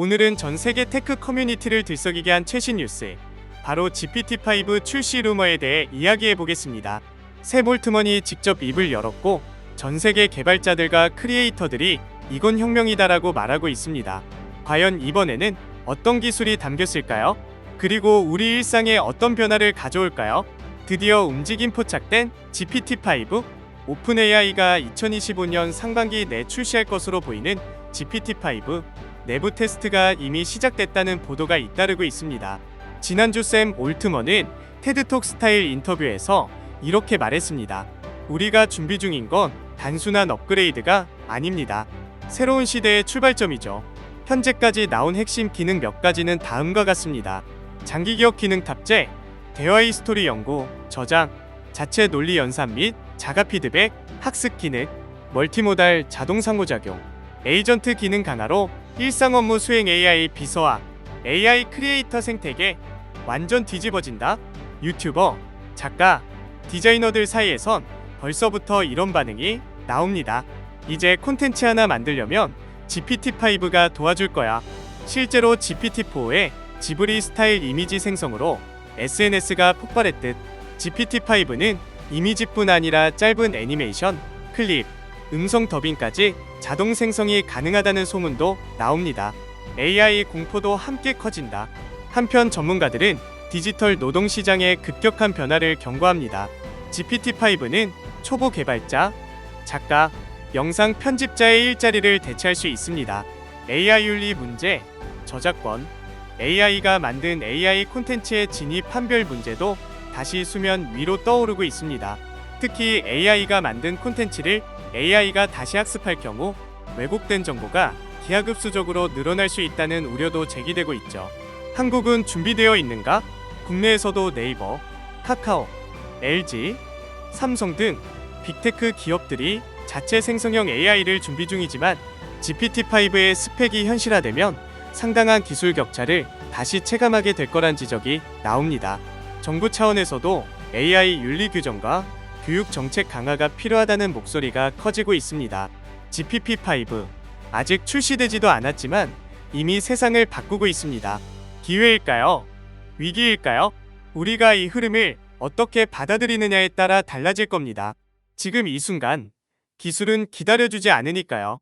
오늘은 전 세계 테크 커뮤니티를 들썩이게 한 최신 뉴스, 바로 GPT-5 출시 루머에 대해 이야기해 보겠습니다. 새 볼트먼이 직접 입을 열었고 전 세계 개발자들과 크리에이터들이 이건 혁명이다라고 말하고 있습니다. 과연 이번에는 어떤 기술이 담겼을까요? 그리고 우리 일상에 어떤 변화를 가져올까요? 드디어 움직임 포착된 GPT-5 오픈 AI가 2025년 상반기 내 출시할 것으로 보이는 GPT-5 내부 테스트가 이미 시작됐다는 보도가 잇따르고 있습니다. 지난주 샘 올트먼은 테드톡 스타일 인터뷰에서 이렇게 말했습니다. 우리가 준비 중인 건 단순한 업그레이드가 아닙니다. 새로운 시대의 출발점이죠. 현재까지 나온 핵심 기능 몇 가지는 다음과 같습니다. 장기 기억 기능 탑재, 대화 히스토리 연구, 저장, 자체 논리 연산 및 자가 피드백, 학습 기능, 멀티모달 자동 상호작용, 에이전트 기능 강화로 일상 업무 수행 AI 비서화, AI 크리에이터 생태계 완전 뒤집어진다. 유튜버, 작가, 디자이너들 사이에선 벌써부터 이런 반응이 나옵니다. 이제 콘텐츠 하나 만들려면 GPT-5가 도와줄 거야. 실제로 GPT-4의 지브리 스타일 이미지 생성으로 SNS가 폭발했듯 GPT-5는 이미지뿐 아니라 짧은 애니메이션, 클립, 음성 더빙까지 자동 생성이 가능하다는 소문도 나옵니다. AI 공포도 함께 커진다. 한편 전문가들은 디지털 노동 시장의 급격한 변화를 경고합니다. GPT-5는 초보 개발자, 작가, 영상 편집자의 일자리를 대체할 수 있습니다. AI 윤리 문제, 저작권, AI가 만든 AI 콘텐츠의 진입 판별 문제도 다시 수면 위로 떠오르고 있습니다. 특히 AI가 만든 콘텐츠를 AI가 다시 학습할 경우 왜곡된 정보가 기하급수적으로 늘어날 수 있다는 우려도 제기되고 있죠. 한국은 준비되어 있는가? 국내에서도 네이버, 카카오, LG, 삼성 등 빅테크 기업들이 자체 생성형 AI를 준비 중이지만 GPT-5의 스펙이 현실화되면 상당한 기술 격차를 다시 체감하게 될 거란 지적이 나옵니다. 정부 차원에서도 AI 윤리 규정과 교육 정책 강화가 필요하다는 목소리가 커지고 있습니다. GPT-5 아직 출시되지도 않았지만 이미 세상을 바꾸고 있습니다. 기회일까요? 위기일까요? 우리가 이 흐름을 어떻게 받아들이느냐에 따라 달라질 겁니다. 지금 이 순간 기술은 기다려주지 않으니까요.